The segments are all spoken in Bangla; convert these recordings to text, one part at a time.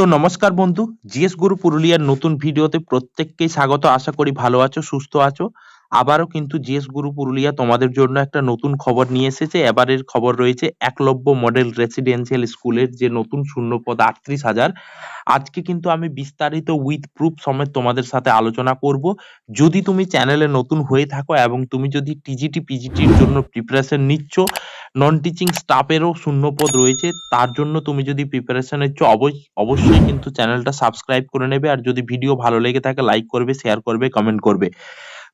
তো নমস্কার বন্ধু, জিএস গুরু পুরুলিয়ার নতুন ভিডিওতে প্রত্যেককেই স্বাগত। আশা করি ভালো আছো, সুস্থ আছো। আবারও কিন্তু জিএস গুরু পুরুলিয়া তোমাদের জন্য একটা নতুন খবর নিয়ে এসেছে। এবারের খবর রয়েছে একলব্য মডেল রেসিডেন্সিয়াল স্কুলের যে নতুন শূন্যপদ আটত্রিশ হাজার। আজকে কিন্তু আমি বিস্তারিত উইথ প্রুফ সমেত তোমাদের সাথে আলোচনা করব। যদি তুমি চ্যানেলে নতুন হয়ে থাকো এবং তুমি যদি টিজিটি পিজিটির জন্য প্রিপারেশন নিচ্ছ নন টিচিং স্টাফেরও শূন্যপদ রয়েছে। তার জন্য তুমি যদি প্রিপারেশন নিচ্ছ অবশ্য অবশ্যই কিন্তু চ্যানেলটা সাবস্ক্রাইব করে নেবে। আর যদি ভিডিও ভালো লেগে থাকে লাইক করবে শেয়ার করবে কমেন্ট করবে।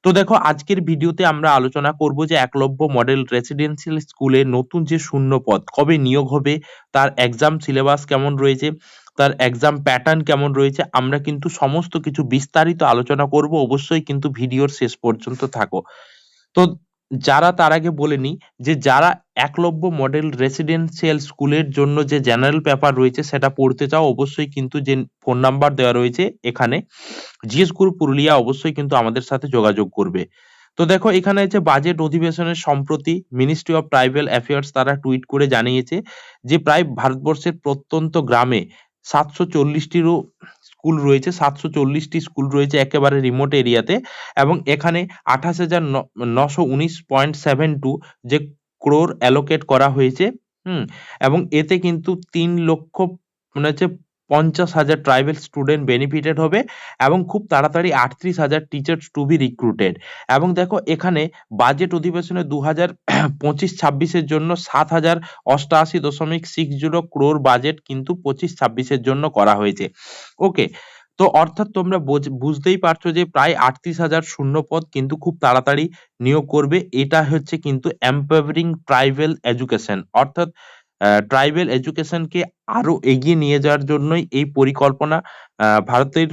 তো দেখো, আজকের ভিডিওতে আমরা আলোচনা করব যে একলব্য মডেল রেসিডেন্সিয়াল স্কুলে নতুন যে শূন্য পদ, কবে নিয়োগ হবে, তার এক্সাম সিলেবাস কেমন রয়েছে, তার এক্সাম প্যাটার্ন কেমন রয়েছে, আমরা কিন্তু সমস্ত কিছু বিস্তারিত আলোচনা করব। অবশ্যই কিন্তু ভিডিওর শেষ পর্যন্ত থাকো। তো যারা তার আগে বলে নি যে যারা একলব্য মডেল রেসিডেন্সিয়াল স্কুলের জন্য যে জেনারেল পেপার রয়েছে সেটা পড়তে চাও, অবশ্যই কিন্তু যে ফোন নাম্বার দেওয়া রয়েছে এখানে জিএস গ্রুপ পুরুলিয়া অবশ্যই কিন্তু আমাদের সাথে যোগাযোগ করবে। তো দেখো, এখানে আছে বাজেট অধিবেশনের সম্প্রতি মিনিস্ট্রি অফ ট্রাইবাল অ্যাফেয়ার্স তারা টুইট করে জানিয়েছে যে প্রায় ভারতবর্ষের প্রত্যন্ত গ্রামে সাতশো চল্লিশটিরও স্কুল রয়েছে, সাতশো চল্লিশটি স্কুল রয়েছে একেবারে রিমোট এরিয়াতে এবং এখানে আঠাশ হাজার নশো উনিশ পয়েন্ট সেভেন টু যে ক্রোর অ্যালোকেট করা হয়েছে। হুম, এবং এতে কিন্তু তিন লক্ষ মানে হচ্ছে পঞ্চাশ হাজার ট্রাইবেল স্টুডেন্ট বেনিফিটেড হবে এবং খুব তাড়াতাড়ি আটত্রিশ হাজার টিচার্স টু বি রিক্রুটেড এবং দেখো, এখানে বাজেট অধিবেশনে দু হাজার পঁচিশ ছাব্বিশের জন্য সাত হাজার অষ্টআশি দশমিক সিক্স জিরো ক্রোর বাজেট কিন্তু পঁচিশ ছাব্বিশের জন্য করা হয়েছে। ওকে তো অর্থাৎ তোমরা বুঝতেই পারছ যে প্রায় আটত্রিশ হাজার শূন্য পদ কিন্তু খুব তাড়াতাড়ি নিয়োগ করবে। এটা হচ্ছে কিন্তু এম্পাওয়ারিং ট্রাইবেল এডুকেশন অর্থাৎ ট্রাইবেল এডুকেশনকে আরও এগিয়ে নিয়ে যাওয়ার জন্যই এই পরিকল্পনা ভারতের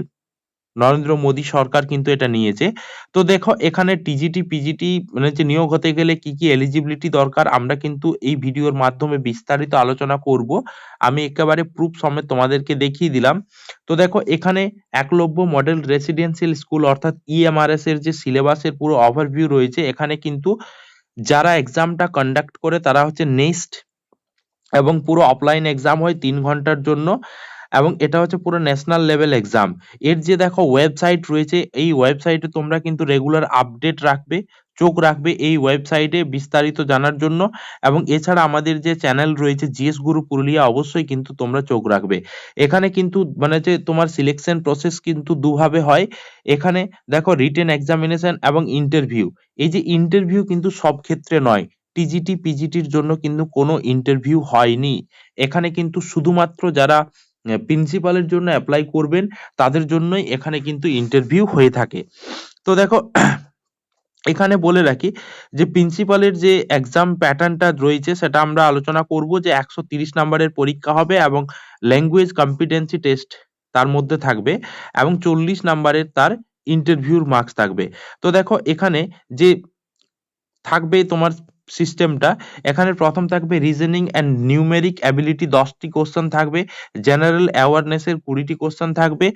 নরেন্দ্র মোদী সরকার কিন্তু এটা নিয়েছে। তো দেখো, এখানে টিজিটি পিজিটি মানে যে নিয়োগ হতে গেলে কি কি এলিজিবিলিটি দরকার, আমরা কিন্তু এই ভিডিওর মাধ্যমে বিস্তারিত আলোচনা করব। আমি একেবারে প্রুফ সমেত তোমাদেরকে দেখিয়ে দিলাম। তো দেখো, এখানে একলব্য মডেল রেসিডেন্সিয়াল স্কুল অর্থাৎ ইএমআরএস এর যে সিলেবাসের পুরো ওভারভিউ রয়েছে, এখানে কিন্তু যারা এক্সামটা কন্ডাক্ট করে, তারা হচ্ছে নেক্সট এবং পুরো অফলাইন এক্সাম হয় তিন ঘণ্টার জন্য। এবং এটা হচ্ছে পুরো ন্যাশনাল লেভেল এক্সাম এর যে দেখো ওয়েবসাইট রয়েছে, এই ওয়েবসাইটে তোমরা কিন্তু রেগুলার আপডেট রাখবে, চোখ রাখবে এই ওয়েবসাইটে বিস্তারিত জানার জন্য। এবং এছাড়া আমাদের যে চ্যানেল রয়েছে জিএস গুরু পুরুলিয়া অবশ্যই কিন্তু তোমরা চোখ রাখবে। এখানে কিন্তু মানে যে তোমার সিলেকশন প্রসেস কিন্তু দুভাবে হয়। এখানে দেখো রিটেন এক্সামিনেশন এবং ইন্টারভিউ এই যে ইন্টারভিউ কিন্তু সব ক্ষেত্রে নয়। টিজিটি পিজিটির জন্য কিন্তু কোনো ইন্টারভিউ হয়নি। এখানে কিন্তু শুধুমাত্র যারা প্রিন্সিপালের জন্য অ্যাপ্লাই করবেন, তাদের জন্যই এখানে কিন্তু ইন্টারভিউ হয়ে থাকে। তো দেখো, এখানে বলে রাখি যে প্রিন্সিপালের যে এক্সাম প্যাটার্নটা রয়েছে, সেটা আমরা আলোচনা করব যে একশো তিরিশ নাম্বারের পরীক্ষা হবে এবং ল্যাঙ্গুয়েজ কম্পিটেন্সি টেস্ট তার মধ্যে থাকবে এবং চল্লিশ নাম্বারের তার ইন্টারভিউর মার্কস থাকবে। তো দেখো, এখানে যে থাকবে তোমার সিস্টেমটা, এখানে প্রথম থাকবে রিজনিং অ্যান্ড নিউমেরিক অ্যাবিলিটি দশটি কোশ্চেন থাকবে জেনারেল অ্যাওয়ারনেসের কুড়িটি কোশ্চেন থাকবে।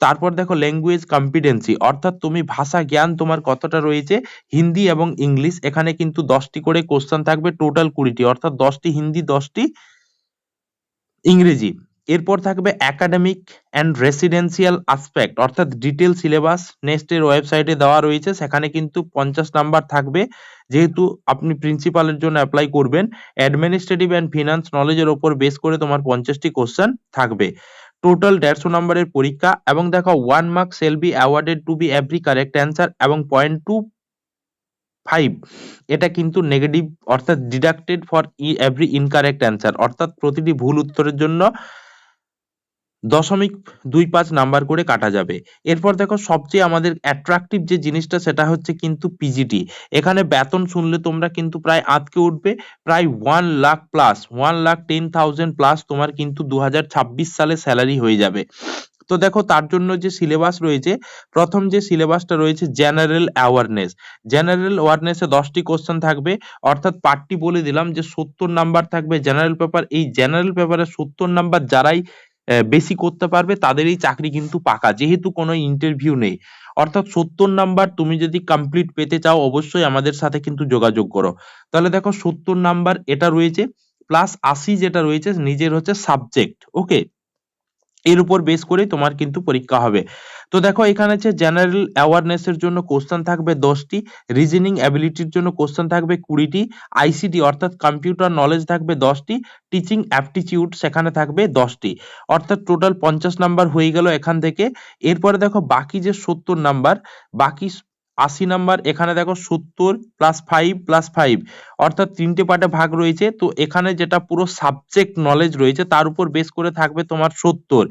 তারপর দেখো ল্যাঙ্গুয়েজ কম্পিটেন্সি অর্থাৎ তুমি ভাষা জ্ঞান তোমার কতটা রয়েছে, হিন্দি এবং ইংলিশ, এখানে কিন্তু দশটি করে কোশ্চেন থাকবে টোটাল কুড়িটি, অর্থাৎ দশটি হিন্দি, দশটি ইংরেজি। এরপর থাকবে একাডেমিক অ্যান্ড রেসিডেন্সিয়াল আসপেক্ট অর্থাৎ ডিটেল সিলেবাস নেক্সটের ওয়েবসাইটে দেওয়া রয়েছে, সেখানে কিন্তু পঞ্চাশ নাম্বার থাকবে। যেহেতু আপনি প্রিন্সিপালের জন্য অ্যাপ্লাই করবেন অ্যাডমিনিস্ট্রেটিভ অ্যান্ড ফিনান্স নলেজের ওপর বেস করে তোমার পঞ্চাশটি কোশ্চেন থাকবে। টোটাল দেড়শো নম্বরের পরীক্ষা, এবং দেখো one mark shall be awarded to be every correct answer এবং পয়েন্ট টু ফাইভ এটা কিন্তু নেগেটিভ অর্থাৎ deducted for E every incorrect answer অর্থাৎ প্রতিটি ভুল উত্তরের জন্য দশমিক দুই পাঁচ নাম্বার করে কাটা যাবে। এরপর দেখো সবচেয়ে আমাদের অ্যাট্রাকটিভ যে জিনিসটা সেটা হচ্ছে কিন্তু পিজিটি এখানে বেতন শুনলে তোমরা কিন্তু প্রায় আঁতকে উঠবে, প্রায় one lakh plus one lakh ten thousand plus তোমার কিন্তু দুহাজার ছাব্বিশ সালে স্যালারি হয়ে যাবে। তো দেখো তার জন্য যে সিলেবাস রয়েছে, প্রথম যে সিলেবাসটা রয়েছে জেনারেল অ্যাওয়ারনেস জেনারেল অ্যাওয়ারনেসে দশটি কোশ্চেন থাকবে, অর্থাৎ পার্টটি বলে দিলাম যে সত্তর নাম্বার থাকবে জেনারেল পেপার এই জেনারেল পেপারে সত্তর নাম্বার যারাই বেশি করতে পারবে তাদের এই চাকরি কিন্তু পাকা। যেহেতু কোনো ইন্টারভিউ নেই। অর্থাৎ সত্তর নাম্বার তুমি যদি কমপ্লিট পেতে চাও, অবশ্যই আমাদের সাথে কিন্তু যোগাযোগ করো। তাহলে দেখো, সত্তর নাম্বার এটা রয়েছে প্লাস আশি যেটা রয়েছে, নিজের হচ্ছে সাবজেক্ট ওকে এর উপর বেস করেই তোমার কিন্তু পরীক্ষা হবে। তো দেখো, এখানে হচ্ছে জেনারেল অ্যাওয়ারনেস এর জন্য কোশ্চেন থাকবে দশটি রিজনিং অ্যাবিলিটির জন্য কোশ্চেন থাকবে কুড়িটি আইসিটি অর্থাৎ কম্পিউটার নলেজ থাকবে দশটি টিচিং অ্যাপটিটিউড সেখানে থাকবে দশটি। অর্থাৎ টোটাল পঞ্চাশ নাম্বার হয়ে গেল এখান থেকে। এরপরে দেখো, বাকি যে সত্তর নাম্বার বাকি আশি নাম্বার, এখানে দেখো সত্তর প্লাস ফাইভ প্লাস ফাইভ অর্থাৎ তিনটে পার্টে ভাগ রয়েছে। তো এখানে যেটা পুরো সাবজেক্ট নলেজ রয়েছে, তার উপর বেস করে থাকবে তোমার সত্তর।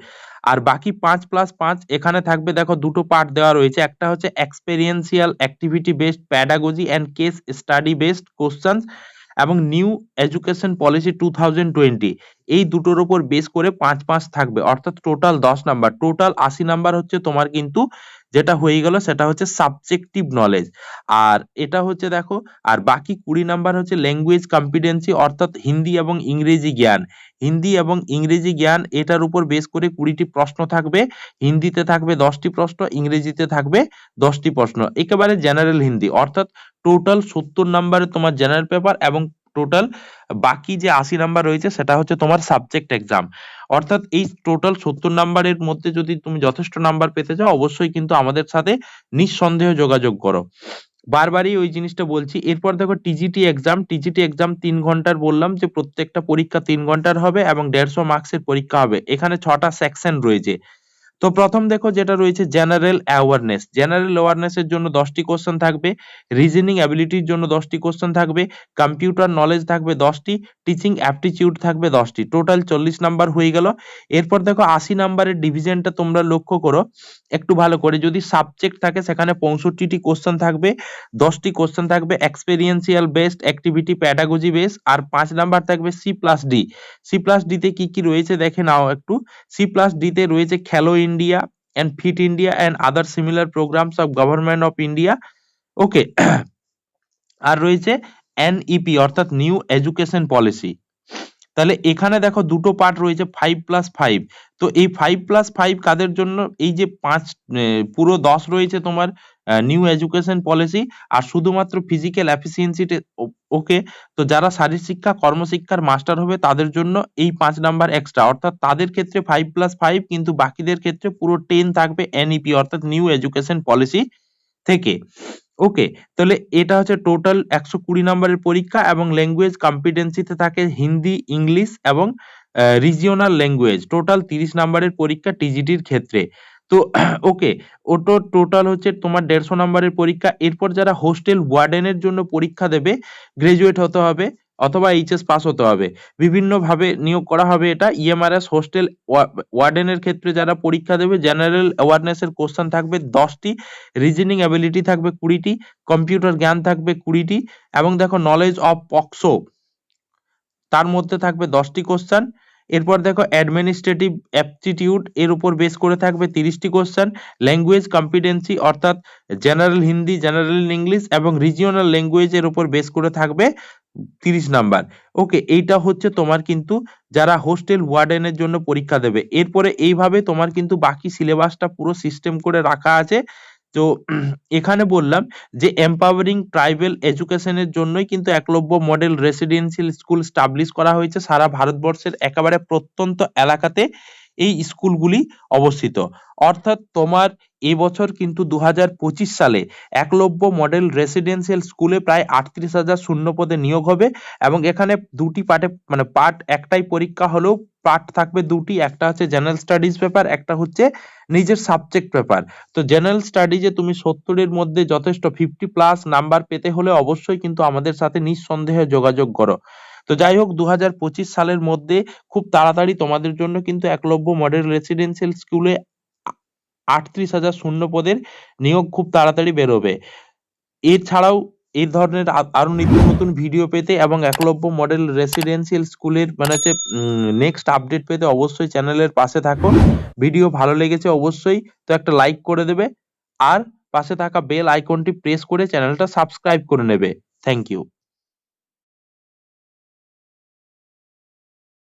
আর বাকি পাঁচ প্লাস পাঁচ, এখানে থাকবে দেখো দুটো পার্ট দেওয়া রয়েছে। একটা হচ্ছে experiential activity based pedagogy and case study based questions এবং new education policy two thousand twenty এই দুটোর উপর বেস করে পাঁচ পাঁচ থাকবে। অর্থাৎ টোটাল দশ নাম্বার টোটাল আশি নাম্বার হচ্ছে তোমার কিন্তু যেটা হয়ে গেল, সেটা হচ্ছে সাবজেক্টিভ নলেজ আর এটা হচ্ছে দেখো, আর বাকি কুড়ি নাম্বার হচ্ছে ল্যাঙ্গুয়েজ কম্পিটেন্সি অর্থাৎ হিন্দি এবং ইংরেজি জ্ঞান। হিন্দি এবং ইংরেজি জ্ঞান, এটার উপর বেস করে কুড়িটি প্রশ্ন থাকবে। হিন্দিতে থাকবে দশটি প্রশ্ন, ইংরেজিতে থাকবে দশটি প্রশ্ন। একেবারে জেনারেল হিন্দি। অর্থাৎ টোটাল সত্তর নাম্বারে তোমার জেনারেল পেপার এবং টোটাল বাকি যে আশি নাম্বার রয়েছে, সেটা হচ্ছে তোমার সাবজেক্ট এক্সাম অর্থাৎ এই টোটাল সত্তর নাম্বারের মধ্যে যদি তুমি যথেষ্ট নাম্বার পেতে চাও, অবশ্যই কিন্তু আমাদের সাথে নিঃসন্দেহে যোগাযোগ করো। বারবারই ওই জিনিসটা বলছি, এরপর দেখো টিজিটি এক্সাম টিজিটি এক্সাম তিন ঘণ্টার বললাম যে প্রত্যেকটা পরীক্ষা তিন ঘণ্টার হবে এবং দেড়শো মার্কসের পরীক্ষা হবে। এখানে ছটা সেকশন রয়েছে। তো প্রথম দেখো যেটা রয়েছে জেনারেল অ্যাওয়ারনেস জেনারেল অ্যাওয়ারনেস এর জন্য দশটি কোশ্চেন থাকবে রিজনিং অ্যাবিলিটির জন্য দশটি কোশ্চেন থাকবে কম্পিউটার নলেজ থাকবে দশটি টিচিং অ্যাপটিটিউড থাকবে দশটি। টোটাল চল্লিশ নাম্বার হয়ে গেল। এরপর দেখো আশি নাম্বারের ডিভিশনটা তোমরা লক্ষ্য করো, একটু ভালো করে। যদি সাবজেক্ট থাকে সেখানে পঁয়ষট্টিটি কোশ্চেন থাকবে, দশটি কোশ্চেন থাকবে experiential based activity pedagogy base আর পাঁচ নাম্বার থাকবে C plus D C plus ডিতে কি কি রয়েছে দেখে নাও একটু। সি প্লাস ডিতে রয়েছে খেলো India and fit india and other similar programs of government of india. Okay আর রয়েছে এনইপি অর্থাৎ নিউ এডুকেশন পলিসি তাহলে এখানে দেখো দুটো পার্ট রয়েছে ফাইভ প্লাস ফাইভ তো এই ফাইভ প্লাস ফাইভ কাদের জন্য এই যে পাঁচ পুরো দশ রয়েছে তোমার নিউ এডুকেশন পলিসি আর শুধুমাত্র ফিজিক্যাল এফিসিয়েন্সিতে ওকে। তো যারা শারীর শিক্ষা, কর্মশিক্ষার মাস্টার হবে, তাদের জন্য এই পাঁচ নাম্বার এক্সট্রা অর্থাৎ তাদের ক্ষেত্রে ফাইভ প্লাস ফাইভ কিন্তু বাকিদের ক্ষেত্রে পুরো টেন থাকবে এনইপি অর্থাৎ নিউ এডুকেশন পলিসি থেকে। ওকে, তাহলে এটা হচ্ছে টোটাল একশো কুড়ি নম্বরের পরীক্ষা এবং ল্যাঙ্গুয়েজ কম্পিটেন্সিতে থাকে হিন্দি, ইংলিশ এবং রিজিওনাল ল্যাঙ্গুয়েজ টোটাল তিরিশ নম্বরের পরীক্ষা টিজিটির ক্ষেত্রে। তো ওকে ওটো টোটাল হচ্ছে তোমার দেড়শো নম্বরের পরীক্ষা। এরপর যারা হোস্টেল ওয়ার্ডেনের জন্য পরীক্ষা দেবে গ্রাজুয়েট হতে হবে অথবা এইচএস পাস হতে হবে। বিভিন্ন ভাবে নিয়োগ করা হবে এটা। ইএমআরএস হোস্টেল ওয়ার্ডেনের ক্ষেত্রে যারা পরীক্ষা দেবে জেনারেল অ্যাওয়ারনেস এর কোশ্চেন থাকবে দশটি রিজনিং অ্যাবিলিটি থাকবে কুড়িটি কম্পিউটার জ্ঞান থাকবে কুড়িটি, এবং দেখো নলেজ অফ পক্সো তার মধ্যে থাকবে দশটি কোশ্চেন এরপর দেখো অ্যাডমিনিস্ট্রেটিভ অ্যাপটিটিউড এর উপর বেস করে থাকবে তিরিশটি কোশ্চেন ল্যাঙ্গুয়েজ কম্পিটেন্সি অর্থাৎ জেনারেল হিন্দি জেনারেল ইংলিশ এবং রিজিওনাল ল্যাঙ্গুয়েজ এর উপর বেস করে থাকবে তিরিশ নাম্বার ওকে এইটা হচ্ছে তোমার কিন্তু যারা হোস্টেল ওয়ার্ডেনের জন্য পরীক্ষা দেবে। এরপরে এইভাবে তোমার কিন্তু বাকি সিলেবাসটা পুরো সিস্টেম করে রাখা আছে। তো এখানে বললাম যে এম্পাওয়ারিং ট্রাইবেল এডুকেশনের জন্যই কিন্তু Eklavya model residential school establish করা হয়েছে সারা ভারতবর্ষের একেবারে প্রত্যন্ত এলাকাতে। এই স্কুলগুলি অবস্থিত। অর্থাৎ তোমার এবছর কিন্তু দু হাজার পঁচিশ সালে একলব্য মডেল রেসিডেন্সিয়াল স্কুলে প্রায় আটত্রিশ হাজার শূন্য পদে নিয়োগ হবে এবং এখানে দুটি পার্টে মানে পার্ট একটাই পরীক্ষা হলেও পার্ট থাকবে দুটি, একটা হচ্ছে জেনারেল স্টাডিজ পেপার, একটা হচ্ছে নিজের সাবজেক্ট পেপার। তো জেনারেল স্টাডিজে তুমি সত্তরের মধ্যে যথেষ্ট, ফিফটি প্লাস নাম্বার পেতে হলে অবশ্যই কিন্তু আমাদের সাথে নিঃসন্দেহে যোগাযোগ করো। তো যাই হোক দু হাজার পঁচিশ সালের মধ্যে খুব তাড়াতাড়ি তোমাদের জন্য কিন্তু একলব্য মডেল রেসিডেন্সিয়াল স্কুলে আটত্রিশ হাজার শূন্য পদের নিয়োগ খুব তাড়াতাড়ি বেরোবে। এছাড়াও এই ধরনের আরও নিত্য নতুন ভিডিও পেতে এবং একলব্য মডেল রেসিডেন্সিয়াল স্কুলের মানে হচ্ছে নেক্সট আপডেট পেতে অবশ্যই চ্যানেলের পাশে থাকো। ভিডিও ভালো লেগেছে অবশ্যই, তো একটা লাইক করে দেবে। আর পাশে থাকা বেল আইকনটি প্রেস করে চ্যানেলটা সাবস্ক্রাইব করে নেবে। Thank you